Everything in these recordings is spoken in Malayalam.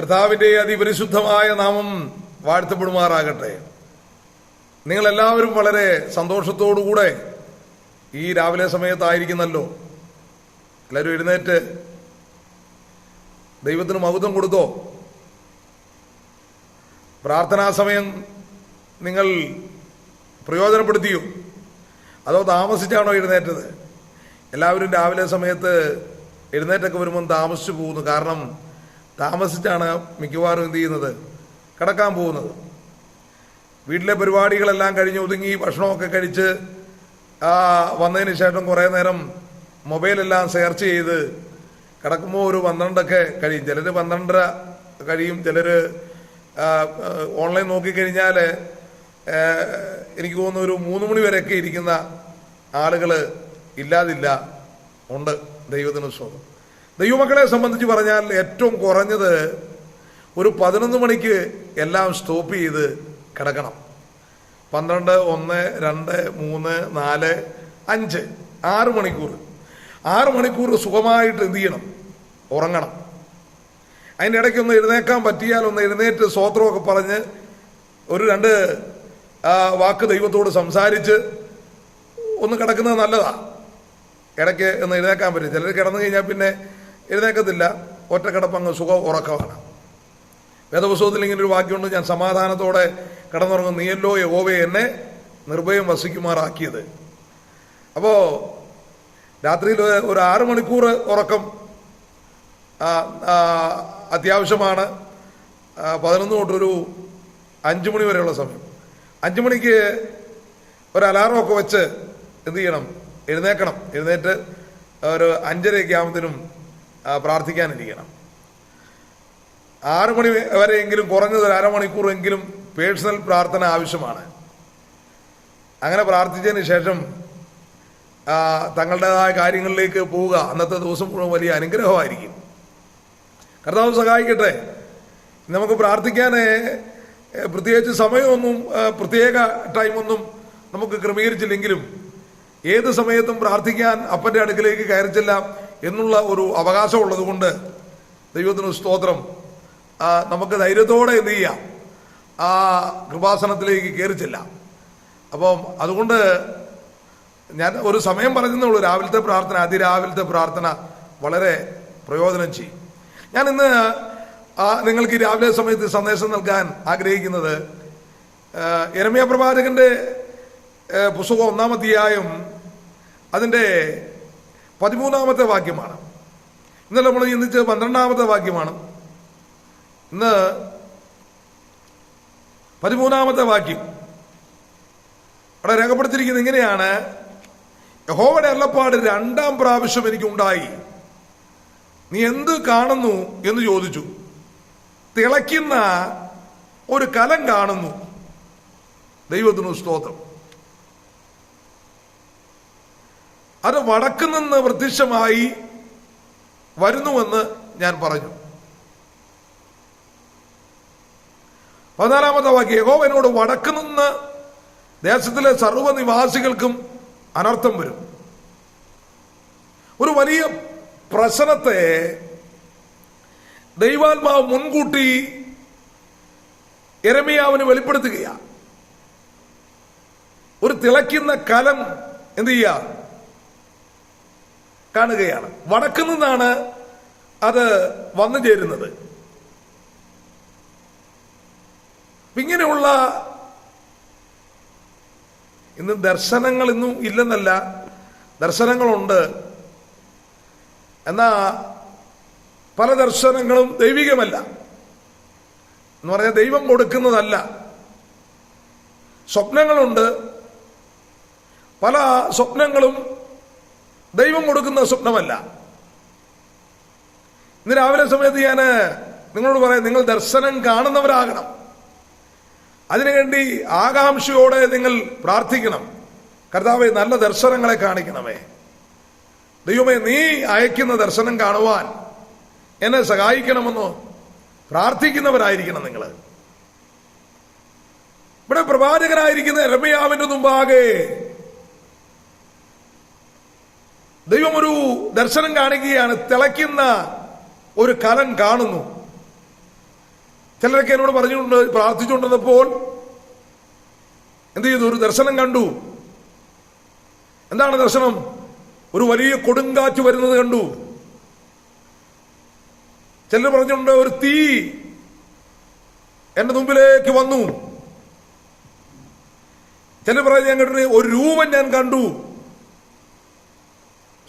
കർത്താവിന്റെ അതിപരിശുദ്ധമായ നാമം വാഴ്ത്തപ്പെടുമാറാകട്ടെ. നിങ്ങളെല്ലാവരും വളരെ സന്തോഷത്തോടുകൂടെ ഈ രാവിലെ സമയത്തായിരിക്കുന്നല്ലോ. എല്ലാവരും എഴുന്നേറ്റ്. ദൈവത്തിന് മഹത്വം കൊടുത്തോ? പ്രാർത്ഥനാ സമയം നിങ്ങൾ പ്രയോജനപ്പെടുത്തിയോ? അതോ താമസിച്ചാണോ എഴുന്നേറ്റത്? എല്ലാവരും രാവിലെ സമയത്ത് എഴുന്നേറ്റൊക്കെ വരുമ്പം താമസിച്ചു പോകുന്നു. കാരണം താമസിച്ചാണ് മിക്കവാറും എന്ത് ചെയ്യുന്നത്? കിടക്കാൻ പോകുന്നത്. വീട്ടിലെ പരിപാടികളെല്ലാം കഴിഞ്ഞ് ഒതുങ്ങി ഭക്ഷണമൊക്കെ കഴിച്ച് വന്നതിന് ശേഷം കുറേ നേരം മൊബൈലെല്ലാം സെർച്ച് ചെയ്ത് കിടക്കുമ്പോൾ ഒരു പന്ത്രണ്ടൊക്കെ കഴിയും. ചിലർ പന്ത്രണ്ടര കഴിയും ചിലർ ഓൺലൈൻ നോക്കിക്കഴിഞ്ഞാൽ എനിക്ക് തോന്നുന്നു ഒരു മൂന്ന് മണി വരെയൊക്കെ ഇരിക്കുന്ന ആളുകൾ ഇല്ലാതില്ല. ഉണ്ട് ദൈവത്തിന് സ്വന്തം ദൈവമക്കളെ സംബന്ധിച്ച് പറഞ്ഞാൽ ഏറ്റവും കുറഞ്ഞത് ഒരു പതിനൊന്ന് മണിക്ക് എല്ലാം സ്റ്റോപ്പ് ചെയ്ത് കിടക്കണം. പന്ത്രണ്ട് ഒന്ന് രണ്ട് മൂന്ന് നാല് അഞ്ച് ആറ് മണിക്കൂർ. ആറ് മണിക്കൂർ സുഖമായിട്ട് എന്ത് ചെയ്യണം? ഉറങ്ങണം. അതിന്റെ ഇടയ്ക്ക് ഒന്ന് എഴുന്നേക്കാൻ പറ്റിയാൽ ഒന്ന് എഴുന്നേറ്റ് സ്വോത്രമൊക്കെ പറഞ്ഞ് ഒരു രണ്ട് വാക്ക് ദൈവത്തോട് സംസാരിച്ച് ഒന്ന് കിടക്കുന്നത് നല്ലതാ. ഇടയ്ക്ക് ഒന്ന് എഴുന്നേക്കാൻ പറ്റും. ചിലർ കിടന്നു കഴിഞ്ഞാൽ പിന്നെ എഴുന്നേക്കത്തില്ല ഒറ്റക്കിടപ്പങ്ങ് സുഖം ഉറക്കമാണ്. വേദപുസ്തകത്തിൽ ഇങ്ങനെ ഒരു വാക്യമുണ്ട് ഞാൻ സമാധാനത്തോടെ കിടന്നുറങ്ങും. നീയല്ലോ യഹോവയെ എന്നെ നിർഭയം വസിക്കുമാറാക്കിയത്. അപ്പോൾ രാത്രിയിൽ ഒരു ആറ് മണിക്കൂർ ഉറക്കം അത്യാവശ്യമാണ്. പതിനൊന്ന് തൊട്ടൊരു അഞ്ച് മണി വരെയുള്ള സമയം. അഞ്ച് മണിക്ക് ഒരു അലാറമൊക്കെ വെച്ച് എന്ത് ചെയ്യണം? എഴുന്നേക്കണം എഴുന്നേറ്റ് ഒരു അഞ്ചരയൊക്കെ ആകുമ്പത്തിനും പ്രാർത്ഥിക്കാനിരിക്കണം. ആറു മണി വരെയെങ്കിലും കുറഞ്ഞത് ഒരു അരമണിക്കൂറെങ്കിലും പേഴ്സണൽ പ്രാർത്ഥന ആവശ്യമാണ്. അങ്ങനെ പ്രാർത്ഥിച്ചതിന് ശേഷം തങ്ങളുടേതായ കാര്യങ്ങളിലേക്ക് പോവുക അന്നത്തെ ദിവസം മുഴുവൻ വലിയ അനുഗ്രഹമായിരിക്കും. കർത്താവ് സഹായിക്കട്ടെ. നമുക്ക് പ്രാർത്ഥിക്കാൻ പ്രത്യേകിച്ച് സമയമൊന്നും പ്രത്യേക ടൈമൊന്നും നമുക്ക് ക്രമീകരിച്ചില്ലെങ്കിലും ഏത് സമയത്തും പ്രാർത്ഥിക്കാൻ അപ്പന്റെ അടുക്കിലേക്ക് കയറി ചെല്ലാം. എന്നുള്ള ഒരു അവകാശം ഉള്ളതുകൊണ്ട് ദൈവത്തിന് സ്തോത്രം. നമുക്ക് ധൈര്യത്തോടെ എന്ത് ചെയ്യാം? ആ കൃപാസനത്തിലേക്ക് കയറി ചെല്ലാം. അപ്പം അതുകൊണ്ട് ഞാൻ ഒരു സമയം പറഞ്ഞതേ ഉള്ളൂ. രാവിലത്തെ പ്രാർത്ഥന അതിരാവിലത്തെ പ്രാർത്ഥന വളരെ പ്രയോജനം ചെയ്യും. ഞാൻ ഇന്ന് നിങ്ങൾക്ക് രാവിലെ സമയത്ത് സന്ദേശം നൽകാൻ ആഗ്രഹിക്കുന്നത് എരമയ പ്രവാചകന്റെ പുസ്തകം ഒന്നാമധ്യായം അതിന്റെ പതിമൂന്നാമത്തെ വാക്യമാണ്. ഇന്നലെ നമ്മൾ ചിന്തിച്ച് പന്ത്രണ്ടാമത്തെ വാക്യമാണ്. ഇന്ന് പതിമൂന്നാമത്തെ വാക്യം അവിടെ രേഖപ്പെടുത്തിയിരിക്കുന്നത് ഇങ്ങനെയാണ്. യഹോവയുടെ അള്ളപ്പാട് രണ്ടാം പ്രാവശ്യം എനിക്കുണ്ടായി നീ എന്ത് കാണുന്നു എന്ന് ചോദിച്ചു. തിളയ്ക്കുന്ന ഒരു കലം കാണുന്നു. ദൈവത്തിനു സ്തോത്രം. അത് വടക്കു നിന്ന് പ്രത്യക്ഷമായി വരുന്നുവെന്ന് ഞാൻ പറഞ്ഞു. പതിനാലാമത്തെ വാക്യം. യഹോവനോട് വടക്കു നിന്ന് ദേശത്തിലെ സർവനിവാസികൾക്കും അനർത്ഥം വരും. ഒരു വലിയ പ്രശ്നത്തെ ദൈവാത്മാവ് മുൻകൂട്ടി എരമിയാവിന് വെളിപ്പെടുത്തുകയാണ്. ഒരു തിളയ്ക്കുന്ന കലം എന്ത് ചെയ്യുക? കാണുകയാണ്. വടക്കു നിന്നാണ് അത് വന്നു ചേരുന്നത്. ഇങ്ങനെയുള്ള ഇന്ന് ദർശനങ്ങൾ ഇന്നും ഇല്ലെന്നല്ല ദർശനങ്ങളുണ്ട്. എന്നാ പല ദർശനങ്ങളും ദൈവികമല്ല. എന്ന് പറഞ്ഞാൽ ദൈവം കൊടുക്കുന്നതല്ല. സ്വപ്നങ്ങളുണ്ട്. പല സ്വപ്നങ്ങളും ദൈവം കൊടുക്കുന്ന സ്വപ്നമല്ല. ഇന്ന് രാവിലെ സമയത്ത് ഞാൻ നിങ്ങളോട് പറയാം നിങ്ങൾ ദർശനം കാണുന്നവരാകണം. അതിനുവേണ്ടി ആകാംക്ഷയോടെ നിങ്ങൾ പ്രാർത്ഥിക്കണം. കർത്താവെ നല്ല ദർശനങ്ങളെ കാണിക്കണമേ. ദൈവമേ നീ അയക്കുന്ന ദർശനം കാണുവാൻ എന്നെ സഹായിക്കണമെന്നോ പ്രാർത്ഥിക്കുന്നവരായിരിക്കണം നിങ്ങൾ ഇവിടെ പ്രവാചകനായിരിക്കുന്ന രമയാവിന്റെ മുമ്പാകെ ദൈവം ഒരു ദർശനം കാണുകയാണ് തിളയ്ക്കുന്ന ഒരു കലം കാണുന്നു. ചിലരൊക്കെ എന്നോട് പറഞ്ഞുകൊണ്ട് പ്രാർത്ഥിച്ചുകൊണ്ടിരുന്നപ്പോൾ എന്ത് ചെയ്തു? ഒരു ദർശനം കണ്ടു. എന്താണ് ദർശനം? ഒരു വലിയ കൊടുങ്കാറ്റ് വരുന്നത് കണ്ടു. ചിലർ പറഞ്ഞിട്ടുണ്ട് ഒരു തീ എന്റെ മുമ്പിലേക്ക് വന്നു. ചിലർ പറഞ്ഞു ഞാൻ കേട്ടിട്ട് ഒരു രൂപം ഞാൻ കണ്ടു.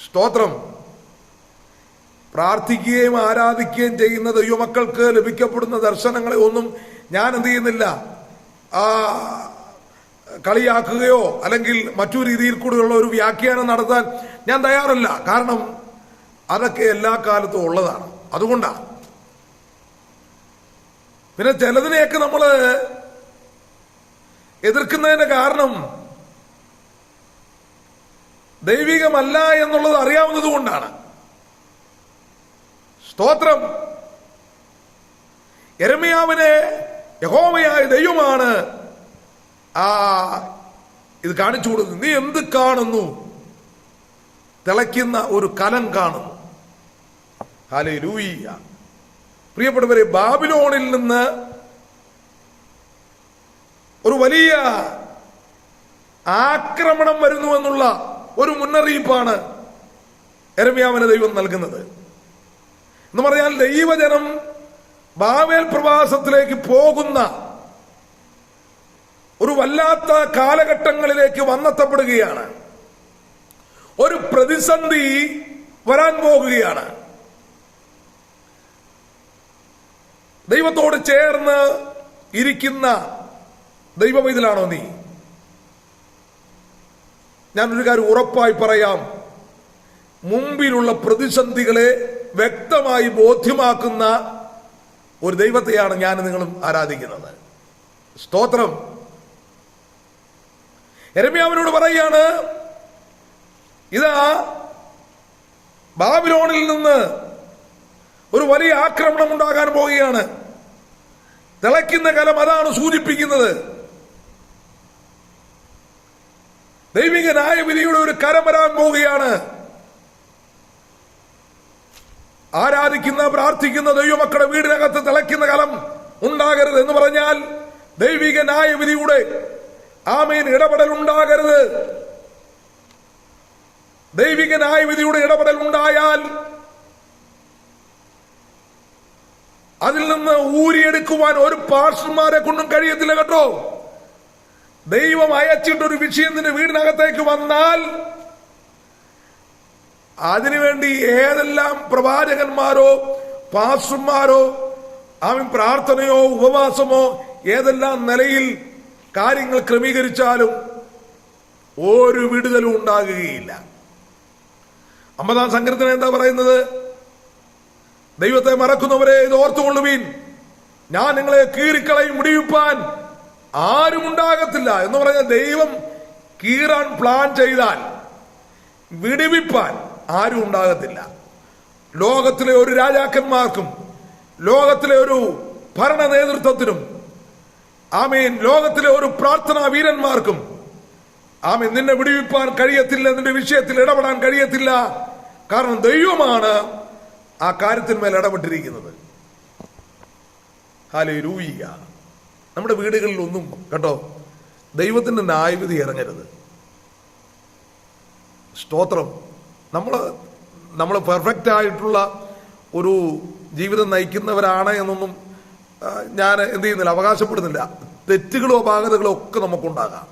സ്തോത്രം. പ്രാർത്ഥിക്കുകയും ആരാധിക്കുകയും ചെയ്യുന്ന ദൈവമക്കൾക്ക് ലഭിക്കപ്പെടുന്ന ദർശനങ്ങളെ ഒന്നും ഞാൻ എന്ത് ചെയ്യുന്നില്ല. ആ കളിയാക്കുകയോ അല്ലെങ്കിൽ മറ്റു രീതിയിൽ കൂടെയുള്ള ഒരു വ്യാഖ്യാനം നടത്താൻ ഞാൻ തയ്യാറല്ല. കാരണം അതൊക്കെ എല്ലാ കാലത്തും ഉള്ളതാണ്. അതുകൊണ്ടാണ് പിന്നെ ചിലതിനെയൊക്കെ നമ്മൾ എതിർക്കുന്നതിന്റെ കാരണം ദൈവികമല്ല എന്നുള്ളത് അറിയാവുന്നത് കൊണ്ടാണ്. സ്തോത്രം. എരമയാവിനെ യഹോമയായ ദൈവമാണ്. ആ ഇത് കാണിച്ചു കൊടുക്കുന്നത് നീ എന്ത് കാണുന്നു? തിളയ്ക്കുന്ന ഒരു കലം കാണുന്നു. ഹാലേ ലൂയ്യ പ്രിയപ്പെട്ടവരെ ബാബിലോണിൽ നിന്ന് ഒരു വലിയ ആക്രമണം വരുന്നു എന്നുള്ള ഒരു മുന്നറിയിപ്പാണ് എരമ്യാവിന് ദൈവം നൽകുന്നത്. എന്ന് പറഞ്ഞാൽ ദൈവജനം ബാവേൽ പ്രവാസത്തിലേക്ക് പോകുന്ന ഒരു വല്ലാത്ത കാലഘട്ടങ്ങളിലേക്ക് വന്നെത്തപ്പെടുകയാണ്. ഒരു പ്രതിസന്ധി വരാൻ പോകുകയാണ്. ദൈവത്തോട് ചേർന്ന് ഇരിക്കുന്ന ദൈവവൈതലാണോ നീ? ഞാനൊരു കാര്യം ഉറപ്പായി പറയാം. മുമ്പിലുള്ള പ്രതിസന്ധികളെ വ്യക്തമായി ബോധ്യമാക്കുന്ന ഒരു ദൈവത്തെയാണ് ഞാൻ നിങ്ങളും ആരാധിക്കുന്നത്. സ്തോത്രം. എരമ്യാവിനോട് പറയാണ് ഇതാ ബാബിലോണിൽ നിന്ന് ഒരു വലിയ ആക്രമണം ഉണ്ടാകാൻ പോവുകയാണ്. തിളയ്ക്കുന്ന കലം അതാണ് സൂചിപ്പിക്കുന്നത്. ദൈവിക ന്യായവിധിയുടെ ഒരു കരം വരാൻ പോവുകയാണ്. ആരാധിക്കുന്ന പ്രാർത്ഥിക്കുന്ന ദൈവമക്കളുടെ വീടിനകത്ത് തിളയ്ക്കുന്ന കലം ഉണ്ടാകരുത് എന്ന് പറഞ്ഞാൽ ദൈവിക ന്യായവിധിയുടെ ആമീൻ ഇടപെടൽ ഉണ്ടാകരുത്. ദൈവിക ന്യായവിധിയുടെ ഇടപെടൽ ഉണ്ടായാൽ അതിൽ നിന്ന് ഊരിയെടുക്കുവാൻ ഒരു പാർഷന്മാരെ കൊണ്ടും കഴിയത്തില്ല കേട്ടോ. ദൈവം അയച്ചിട്ട് ഒരു വിഷയം നിന്റെ വീടിനകത്തേക്ക് വന്നാൽ അതിനുവേണ്ടി ഏതെല്ലാം പ്രവാചകന്മാരോ പാസ്റ്റർമാരോ അവൻ പ്രാർത്ഥനയോ ഉപവാസമോ ഏതെല്ലാം നിലയിൽ കാര്യങ്ങൾ ക്രമീകരിച്ചാലും ഒരു വിടുതലും ഉണ്ടാകുകയില്ല. അമ്പതാം സങ്കീർത്തനം എന്താ പറയുന്നത്? ദൈവത്തെ മറക്കുന്നവരെ ഇത് ഓർത്തുകൊള്ളുവീൻ. ഞാൻ നിങ്ങളെ കീറിക്കളയും മുടിവിപ്പാൻ ആരും ഉണ്ടാകത്തില്ല എന്ന് പറഞ്ഞാൽ ദൈവം കീറാൻ പ്ലാൻ ചെയ്താൽ വിടിവിപ്പാൻ ആരും ഉണ്ടാകത്തില്ല. ലോകത്തിലെ ഒരു രാജാക്കന്മാർക്കും ലോകത്തിലെ ഒരു ഭരണ നേതൃത്വത്തിനും ആമീൻ ലോകത്തിലെ ഒരു പ്രാർത്ഥനാ വീരന്മാർക്കും ആമീൻ നിന്നെ വിടിവിപ്പാൻ കഴിയത്തില്ല നിന്റെ വിഷയത്തിൽ ഇടപെടാൻ കഴിയത്തില്ല. കാരണം ദൈവമാണ് ആ കാര്യത്തിന്മേൽ ഇടപെട്ടിരിക്കുന്നത്. ഹാലേ രൂയിക നമ്മുടെ വീടുകളിലൊന്നും കേട്ടോ ദൈവത്തിന്റെ ന്യായവിധി ഇറങ്ങരുത്. സ്തോത്രം. നമ്മൾ നമ്മൾ പെർഫെക്റ്റ് ആയിട്ടുള്ള ഒരു ജീവിതം നയിക്കുന്നവരാണ് എന്നൊന്നും ഞാൻ എന്ത് ചെയ്യുന്നില്ല അവകാശപ്പെടുന്നില്ല. തെറ്റുകളോ അപാകതകളോ ഒക്കെ നമുക്കുണ്ടാകാം.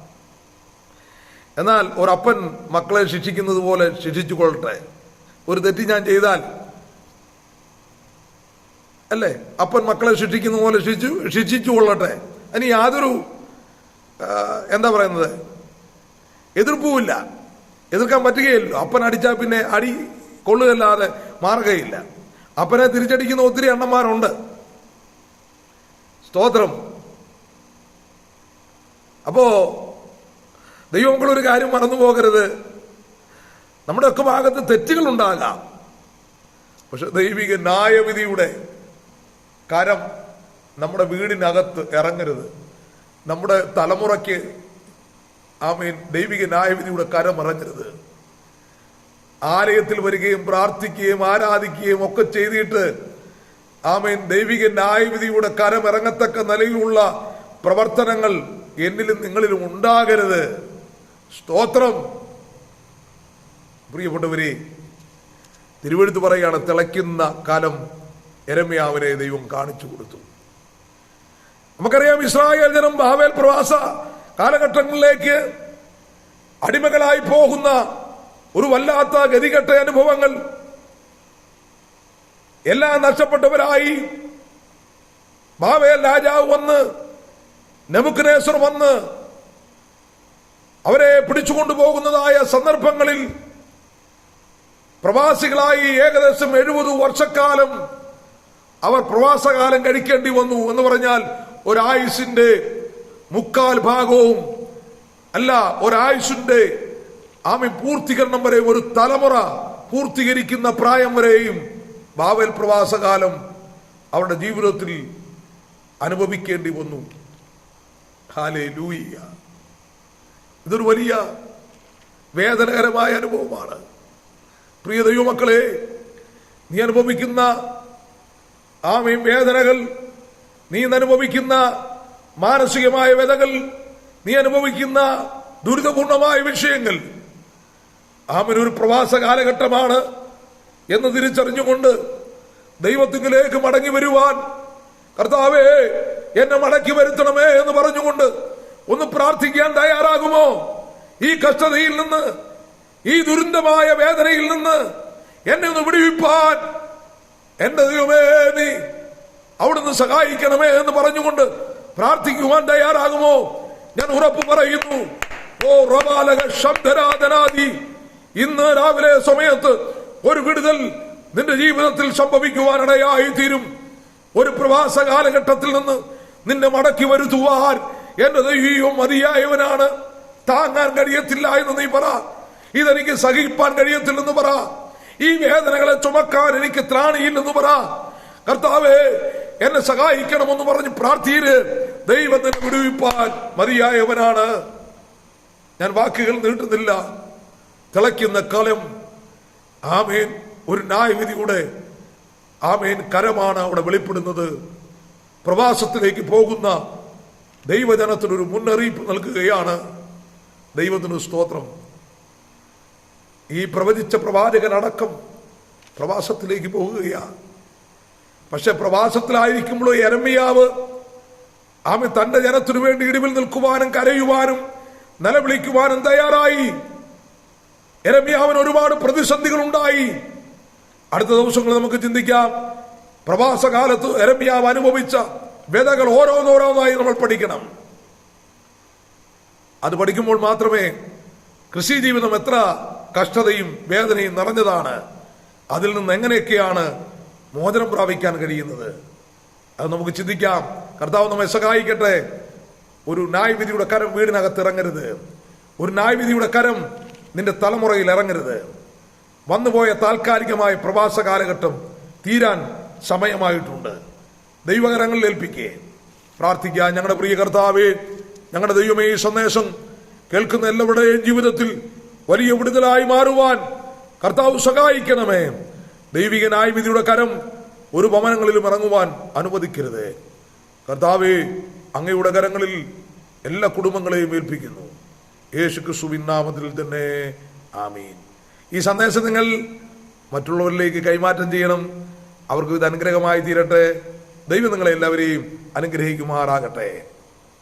എന്നാൽ ഒരപ്പൻ മക്കളെ ശിക്ഷിക്കുന്നത് പോലെ ശിക്ഷിച്ചു കൊള്ളട്ടെ ഒരു തെറ്റ് ഞാൻ ചെയ്താൽ അല്ലേ? അപ്പൻ മക്കളെ ശിക്ഷിക്കുന്ന പോലെ ശിക്ഷിച്ചു ശിക്ഷിച്ചു കൊള്ളട്ടെ. അതിന് യാതൊരു എന്താ പറയുന്നത്? എതിർപ്പുമില്ല. എതിർക്കാൻ പറ്റുകയില്ലല്ലോ. അപ്പൻ അടിച്ചാൽ പിന്നെ അടി കൊള്ളുകയല്ലാതെ മാറുകയില്ല. അപ്പനെ തിരിച്ചടിക്കുന്ന ഒത്തിരി അണ്ണന്മാരുണ്ട്. സ്തോത്രം. അപ്പോ ദൈവങ്ങളൊരു കാര്യം മറന്നു പോകരുത്. നമ്മുടെ ഒക്കെ ഭാഗത്ത് തെറ്റുകൾ ഉണ്ടാകാം പക്ഷെ ദൈവിക ന്യായവിധിയുടെ കരം നമ്മുടെ വീടിനകത്ത് ഇറങ്ങരുത്. നമ്മുടെ തലമുറയ്ക്ക് ആമീൻ ദൈവിക ന്യായവിധിയുടെ കരം ഇറങ്ങരുത്. ആലയത്തിൽ വരികയും പ്രാർത്ഥിക്കുകയും ആരാധിക്കുകയും ഒക്കെ ചെയ്തിട്ട് ആമേൻ ദൈവിക ന്യായവിധിയുടെ കരമിറങ്ങത്തക്ക നിലയിലുള്ള പ്രവർത്തനങ്ങൾ എന്നിലും നിങ്ങളിലും ഉണ്ടാകരുത്. സ്തോത്രം. പ്രിയപ്പെട്ടവരെ തിരുവഴുത്തു പറയാണ് തിളയ്ക്കുന്ന കാലം. എരമ്യാവിനെ ദൈവം കാണിച്ചു കൊടുത്തു. നമുക്കറിയാം ഇസ്രായേൽ ജനം ബാവേൽ പ്രവാസ കാലഘട്ടങ്ങളിലേക്ക് അടിമകളായി പോകുന്ന ഒരു വല്ലാത്ത ഗതികെട്ട അനുഭവങ്ങൾ എല്ലാം നഷ്ടപ്പെട്ടവരായി ബാവേൽ രാജാവ് വന്ന് നെബുക്കനേശ്വർ വന്ന് അവരെ പിടിച്ചുകൊണ്ടു പോകുന്നതായ സന്ദർഭങ്ങളിൽ പ്രവാസികളായി ഏകദേശം എഴുപത് വർഷക്കാലം അവർ പ്രവാസകാലം കഴിക്കേണ്ടി വന്നു എന്ന് പറഞ്ഞാൽ ഒരായുസിന്റെ മുക്കാൽ ഭാഗവും അല്ല ഒരായുസിന്റെ ആമി പൂർത്തീകരണം വരെ ഒരു തലമുറ പൂർത്തീകരിക്കുന്ന പ്രായം വരെയും ബാവൽ പ്രവാസകാലം അവരുടെ ജീവിതത്തിൽ അനുഭവിക്കേണ്ടി വന്നു. ഇതൊരു വലിയ വേദനകരമായ അനുഭവമാണ്. പ്രിയ ദൈവമക്കളെ നീ അനുഭവിക്കുന്ന ആമയും വേദനകൾ നീ അനുഭവിക്കുന്ന മാനസികമായ വേദകൾ നീ അനുഭവിക്കുന്ന ദുരിതപൂർണമായ വിഷയങ്ങൾ ആമനൊരു പ്രവാസ കാലഘട്ടമാണ് എന്ന് തിരിച്ചറിഞ്ഞുകൊണ്ട് ദൈവത്തിങ്കിലേക്ക് മടങ്ങി വരുവാൻ കർത്താവേ എന്നെ മടക്കി വരുത്തണമേ എന്ന് പറഞ്ഞുകൊണ്ട് ഒന്ന് പ്രാർത്ഥിക്കാൻ തയ്യാറാകുമോ? ഈ കഷ്ടതയിൽ നിന്ന് ഈ ദുരന്തമായ വേദനയിൽ നിന്ന് എന്നെ ഒന്ന് വിടുവിപ്പാൻ എന്റെ ദൈവമേ നീ അവിടുന്ന് സഹായിക്കണമേ എന്ന് പറഞ്ഞുകൊണ്ട് പ്രാർത്ഥിക്കുവാൻ തയ്യാറാകുമോ? ഞാൻ ഉറപ്പ് പറയുന്നു. ഓ റബാലക ശബ്ദരാധനാദി ഇന്ന് രാവിലെ സമയത്ത് ഒരു വിടുതൽ നിന്റെ ജീവിതത്തിൽ സംഭവിക്കുവാനിടയായി തീരും ഒരു പ്രവാസ കാലഘട്ടത്തിൽ നിന്ന് നിന്നെ മടക്കി വരുത്തുവാൻ എന്റെ ദൈവം മതിയായവനാണ്. താങ്ങാൻ കഴിയത്തില്ല എന്ന് നീ പറ. ഇതെനിക്ക് സഹിപ്പാൻ കഴിയത്തില്ലെന്ന് പറ. ഈ വേദനകളെ ചുമക്കാൻ എനിക്ക് ത്രാണിയില്ലെന്ന് പറ. കർത്താവേ എന്നെ സഹായിക്കണമെന്ന് പറഞ്ഞ് പ്രാർത്ഥിയിൽ ദൈവത്തിന് വിടുവിപ്പാൻ മതിയായവനാണ്. ഞാൻ വാക്കുകൾ നീട്ടുന്നില്ല. തിളയ്ക്കുന്ന കലം. ആമേൻ. ഒരു ന്യായവിധിയുടെ ആമേൻ കരമാണ് അവിടെ വെളിപ്പെടുന്നത്. പ്രവാസത്തിലേക്ക് പോകുന്ന ദൈവജനത്തിനൊരു മുന്നറിയിപ്പ് നൽകുകയാണ്. ദൈവത്തിന് സ്തോത്രം. ഈ പ്രവചിച്ച പ്രവാചകനടക്കം പ്രവാസത്തിലേക്ക് പോകുകയാണ്. പക്ഷെ പ്രവാസത്തിലായിരിക്കുമ്പോൾ എരമിയാവ് ആമി തന്റെ ജനത്തിനു വേണ്ടി ഇടിവിൽ നിൽക്കുവാനും കരയുവാനും നിലവിളിക്കുവാനും തയ്യാറായി. എരമിയാവിന് ഒരുപാട് പ്രതിസന്ധികൾ ഉണ്ടായി അടുത്ത ദിവസങ്ങൾ നമുക്ക് ചിന്തിക്കാം. പ്രവാസകാലത്ത് എരമിയാവ് അനുഭവിച്ച വേദകൾ ഓരോന്നോരോന്നായി നമ്മൾ പഠിക്കണം. അത് പഠിക്കുമ്പോൾ മാത്രമേ കൃഷി ജീവിതം എത്ര കഷ്ടതയും വേദനയും നിറഞ്ഞതാണ്. അതിൽ നിന്ന് എങ്ങനെയൊക്കെയാണ് മോചനം പ്രാപിക്കാൻ കഴിയുന്നത്? അത് നമുക്ക് ചിന്തിക്കാം. കർത്താവ് നമ്മെ സഹായിക്കട്ടെ. ഒരു ന്യായവിധിയുടെ കരം വീടിനകത്ത് ഇറങ്ങരുത്. ഒരു ന്യായവിധിയുടെ കരം നിന്റെ തലമുറയിൽ ഇറങ്ങരുത്. വന്നുപോയ താൽക്കാലികമായ പ്രവാസ കാലഘട്ടം തീരാൻ സമയമായിട്ടുണ്ട്. ദൈവകരങ്ങളിൽ ഏൽപ്പിക്കേ. പ്രാർത്ഥിക്കുക ഞങ്ങളുടെ പ്രിയ കർത്താവേ ഞങ്ങളുടെ ദൈവമേ ഈ സന്ദേശം കേൾക്കുന്ന എല്ലാവരുടെയും ജീവിതത്തിൽ വലിയ വിടുതലായി മാറുവാൻ കർത്താവ് സഹായിക്കണമേ. ദൈവിക വിധിയുടെ കരം ഒരു ഭവനങ്ങളിലും ഇറങ്ങുവാൻ അനുവദിക്കരുത്. കർത്താവ് അങ്ങയുടെ കരങ്ങളിൽ എല്ലാ കുടുംബങ്ങളെയും ഏൽപ്പിക്കുന്നു. യേശു ക്രിസ്തുവിൻ നാമത്തിൽ തന്നെ ആമീൻ. ഈ സന്ദേശം നിങ്ങൾ മറ്റുള്ളവരിലേക്ക് കൈമാറ്റം ചെയ്യണം. അവർക്ക് ഇത് അനുഗ്രഹമായി തീരട്ടെ. ദൈവം നിങ്ങളെ എല്ലാവരെയും അനുഗ്രഹിക്കുമാറാകട്ടെ.